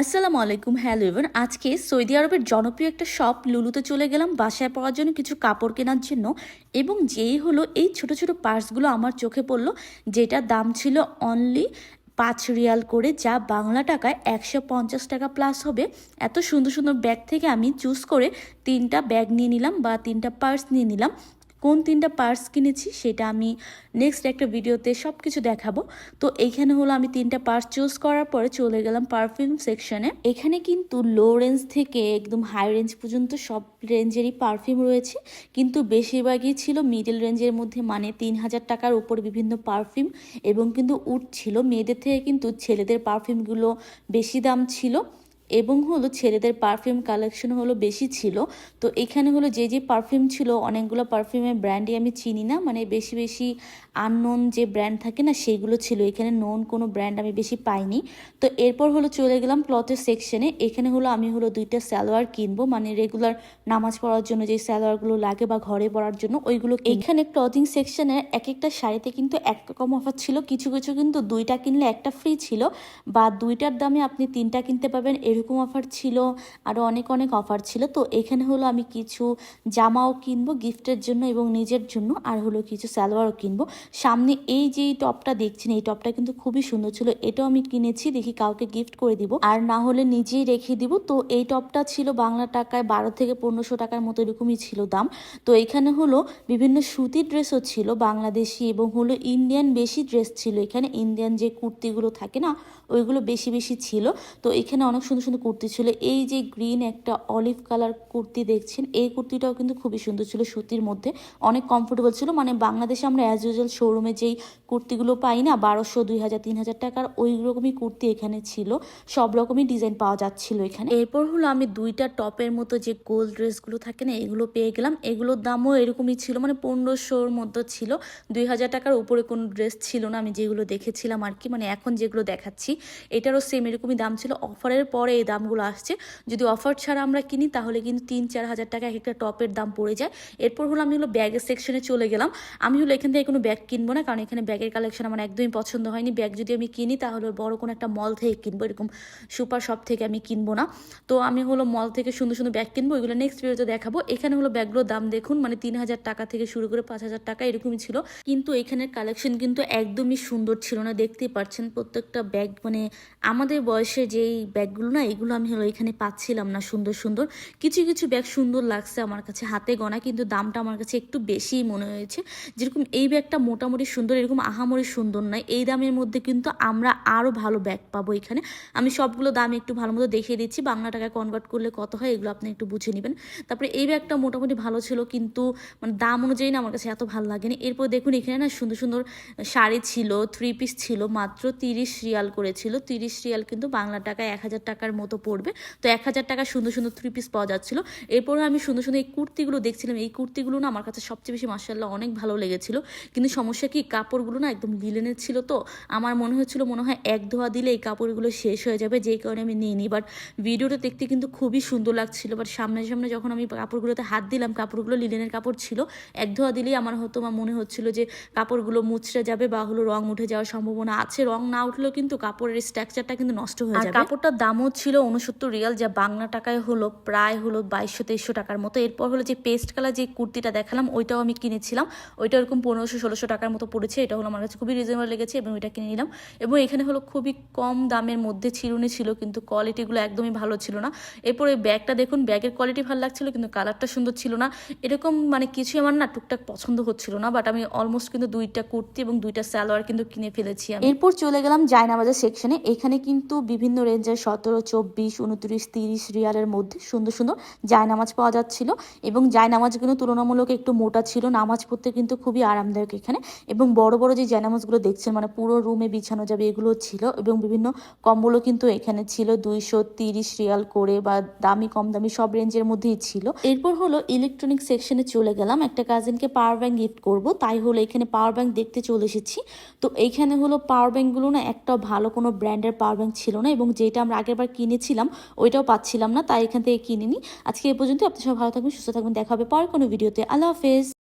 আসসালামু আলাইকুম, hello ever আজকে সৌদি আরবের জনপ্রিয় একটা শপ লুলুতে চলে গেলাম, বাসায় পড়ার জন্য কিছু কাপড় কেনার জন্য। এবং যেই হলো, এই ছোট ছোট পার্সগুলো আমার চোখে পড়ল, যেটার দাম ছিল অনলি পাঁচ রিয়াল করে, যা বাংলা টাকায় একশো পঞ্চাশ টাকা প্লাস হবে। এত সুন্দর সুন্দর ব্যাগ থেকে আমি চুজ করে তিনটা ব্যাগ নিয়ে নিলাম বা তিনটা পার্স নিয়ে নিলাম। কোন তিনটা পার্স কিনেছি সেটা আমি নেক্সট একটা ভিডিওতে সব কিছু দেখাবো। তো এইখানে হলো আমি তিনটা পার্স চুজ করার পরে চলে গেলাম পারফিউম সেকশনে এখানে কিন্তু লো রেঞ্জ থেকে একদম হাই রেঞ্জ পর্যন্ত সব রেঞ্জেরই পারফিউম রয়েছে। কিন্তু বেশিরভাগই ছিল মিডল রেঞ্জের মধ্যে মানে তিন হাজার টাকার উপর বিভিন্ন পারফিউম এবং কিন্তু উঠছিল মেয়েদের থেকে কিন্তু ছেলেদের পারফিউমগুলো বেশি দাম ছিল। এবং হলো ছেলেদের পারফিউম কালেকশন হলো বেশি ছিল। তো এখানে হলো যে যে পারফিউম ছিল, অনেকগুলো পারফিউমের ব্র্যান্ডই আমি চিনি না। মানে বেশি বেশি আননোন যে ব্র্যান্ড থাকে না সেগুলো ছিল। এখানে নোন কোনো ব্র্যান্ড আমি বেশি পাইনি। তো এরপর হলো চলে গেলাম ক্লথের সেকশনে এখানে হলো আমি হলো দুইটা স্যালোয়ার কিনবো। মানে রেগুলার নামাজ পড়ার জন্য যে সালোয়ারগুলো লাগে বা ঘরে পড়ার জন্য, ওইগুলো এখানে ক্লথিং সেকশনের এক একটা শাড়িতে কিন্তু এক রকম অফার ছিল। কিছু কিছু কিন্তু দুইটা কিনলে একটা ফ্রি ছিল। বা দুইটার দামে আপনি তিনটা কিনতে পাবেন এরকম অফার ছিল আরও অনেক অনেক অফার ছিল। তো এখানে হলো আমি কিছু জামাও কিনবো গিফটের জন্য এবং নিজের জন্য, আর হলো কিছু সালোয়ারও কিনবো। সামনে এই যে টপটা দেখছেন, এই টপটা কিন্তু খুবই সুন্দর ছিল। এটাও আমি কিনেছি, দেখি কাউকে গিফট করে দিব। আর না হলে নিজেই রেখে দিব। তো এই টপটা ছিল বাংলা টাকায় বারো থেকে পনেরোশো টাকার মতো এরকমই ছিল দাম। তো এখানে হলো বিভিন্ন সুতির ড্রেসও ছিল, বাংলাদেশি এবং হলো ইন্ডিয়ান বেশি ড্রেস ছিল। এখানে ইন্ডিয়ান যে কুর্তিগুলো থাকে না, ওইগুলো বেশি বেশি ছিল। তো এখানে অনেক সুন্দর সুন্দর কুর্তি ছিল। এই যে গ্রিন একটা অলিভ কালার কুর্তি দেখছেন, এই কুর্তিটাও কিন্তু খুবই সুন্দর ছিল সুতির মধ্যে। অনেক কমফোর্টেবল ছিল। মানে বাংলাদেশে আমরা অ্যাজ ইউজুয়াল শোরুমে যেই কুর্তিগুলো পাই না, বারোশো, দুই হাজার, তিন হাজার টাকার ওই রকমই কুর্তি এখানে ছিল। সব রকমই ডিজাইন পাওয়া যাচ্ছিল এখানে। এরপর হলো আমি দুইটা টপের মতো যে গোল ড্রেসগুলো থাকে না, এগুলো পেয়ে গেলাম। এগুলোর দামও এরকমই ছিল। মানে পনেরোশোর মধ্যে ছিল। দুই হাজার টাকার উপরে কোনো ড্রেস ছিল না। আমি যেগুলো দেখেছিলাম আর কি। মানে এখন যেগুলো দেখাচ্ছি, এটারও সেম এরকমই দাম ছিল। অফারের পরে এই দামগুলো আসছে। যদি অফার ছাড়া আমরা কিনি, তাহলে কিন্তু তিন, চার হাজার টাকা এক একটা টপের দাম পড়ে যায়। এরপর হলো আমি হলো ব্যাগের সেকশনে চলে গেলাম। আমি হলো এখান থেকে কোনো ব্যাগ কিনবো না, কারণ এখানে ব্যাগের কালেকশন আমার একদমই পছন্দ হয়নি। ব্যাগ যদি আমি কিনি, তাহলে বড় কোনো একটা মল থেকে কিনবো, এরকম সুপার শপ থেকে আমি কিনবো না। তো আমি হলো মল থেকে সুন্দর সুন্দর ব্যাগ কিনবো এগুলো নেক্সট ভিডিওতে দেখাবো। এখানে হলো ব্যাগগুলোর দাম দেখুন মানে তিন হাজার টাকা থেকে শুরু করে পাঁচ হাজার টাকা এরকমই ছিল। কিন্তু এখানের কালেকশন কিন্তু একদমই সুন্দর ছিল না, দেখতেই পাচ্ছেন প্রত্যেকটা ব্যাগ মানে আমাদের বয়সে যেই ব্যাগগুলো না এগুলো আমি হলো এখানে পাচ্ছিলাম না সুন্দর সুন্দর। কিছু কিছু ব্যাগ সুন্দর লাগছে আমার কাছে হাতে গোনা কিন্তু দামটা আমার কাছে একটু বেশিই মনে হয়েছে। যেরকম এই ব্যাগটা মোটামুটি সুন্দর, এরকম আহামরি সুন্দর নয়। এই দামের মধ্যে কিন্তু আমরা আরও ভালো ব্যাগ পাবো এখানে। আমি সবগুলো দাম একটু ভালো মতো দেখিয়ে দিচ্ছি। বাংলা টাকায় কনভার্ট করলে কত হয় এগুলো আপনি একটু বুঝে নেবেন। তারপরে এই ব্যাগটা মোটামুটি ভালো ছিল, কিন্তু মানে দাম অনুযায়ী না আমার কাছে এত ভালো লাগেনি। এরপর দেখুন এখানে না সুন্দর সুন্দর শাড়ি ছিল থ্রি পিস ছিল, মাত্র তিরিশ রিয়াল করেছিল। তিরিশ রিয়াল কিন্তু বাংলা টাকায় এক হাজার টাকার মতো পড়বে। তো এক হাজার টাকা সুন্দর সুন্দর থ্রি পিস পাওয়া যাচ্ছিল। এরপরে আমি সুন্দর সুন্দর এই কুর্তিগুলো দেখছিলাম। এই কুর্তিগুলো না আমার কাছে সবচেয়ে বেশি মার্শাল্লাহ অনেক ভালো লেগেছিল। কিন্তু সমস্যা কি কাপড়গুলো না একদম লিলেনের ছিল তো। আমার মনে হচ্ছিল মনে হয় এক ধোয়া দিলে এই কাপড়গুলো শেষ হয়ে যাবে যেই কারণে আমি নিয়ে নিই বাট ভিডিওটা দেখতে কিন্তু খুবই সুন্দর লাগছিল। বাট সামনে সামনে যখন আমি কাপড়গুলোতে হাত দিলাম কাপড়গুলো লিলেনের কাপড় ছিল এক ধোয়া দিলেই আমার হয়তো আমার মনে হচ্ছিল যে কাপড়গুলো মুচড়ে যাবে বা হলো রং উঠে যাওয়ার সম্ভাবনা আছে। রং না উঠলেও কিন্তু কাপড়ের স্ট্রাকচারটা কিন্তু নষ্ট হয়ে যাবে। কাপড়টার দামও ছিল উনসত্তর রিয়াল, যা বাংলা টাকায় হলো প্রায় হলো বাইশশো তেইশশো টাকার মতো। এরপর হলো যে পেস্ট কালার যে কুর্তিটা দেখালাম, ওইটাও আমি কিনেছিলাম। ওইটা এরকম পনেরোশো, ষোলোশো টাকার মতো পড়েছে। এটা হলো আমার কাছে খুবই রিজনেবল লেগেছে এবং এটা কিনে নিলাম। এবং এখানে হলো খুবই কম দামের মধ্যে চিরুনি ছিল, কিন্তু কোয়ালিটিগুলো একদমই ভালো ছিল না। এরপর এরপরে ব্যাগটা দেখুন, ব্যাগের কোয়ালিটি ভালো লাগছিল, কিন্তু কালারটা সুন্দর ছিল না। এরকম মানে কিছু আমার না টুকটাক পছন্দ হচ্ছিল না বাট আমি অলমোস্ট কিন্তু দুইটা কুর্তি এবং দুইটা সালোয়ার কিন্তু কিনে ফেলেছি এরপর চলে গেলাম জায়নাবাজার সেকশনে এখানে কিন্তু বিভিন্ন রেঞ্জের সতেরো চব্বিশ, উনত্রিশ, তিরিশ রিয়ালের মধ্যে সুন্দর সুন্দর জায়নামাজ পাওয়া যাচ্ছিল এবং জায়নামাজ কিন্তু তুলনামূলক একটু মোটা ছিল। নামাজ পড়তে কিন্তু খুবই আরামদায়ক এখানে এবং বড় বড় যে জায়নামাজগুলো দেখছেন মানে পুরো রুমে বিছানো যাবে, এগুলো ছিল এবং বিভিন্ন কম্বলও কিন্তু এখানে ছিল। দুইশো তিরিশ রিয়াল করে বা দামি, কম দামি সব রেঞ্জের মধ্যেই ছিল। এরপর হলো ইলেকট্রনিক সেকশনে চলে গেলাম। একটা কাজিনকে পাওয়ার ব্যাংক গিফট করব। তাই হলো এখানে পাওয়ার ব্যাংক দেখতে চলে এসেছি। তো এইখানে হলো পাওয়ার ব্যাংকগুলো না একটা ভালো কোনো ব্র্যান্ডের পাওয়ার ব্যাংক ছিল না এবং যেটা আমরা আগের বার কিনেছিলাম, ওইটাও পাচ্ছিলাম না, তাই এখান থেকে কিনে নিই আজকে এ পর্যন্ত আপনি সবাই ভালো থাকবেন, সুস্থ থাকবেন, দেখা হবে পর কোনো ভিডিওতে। আল্লাহ হাফেজ।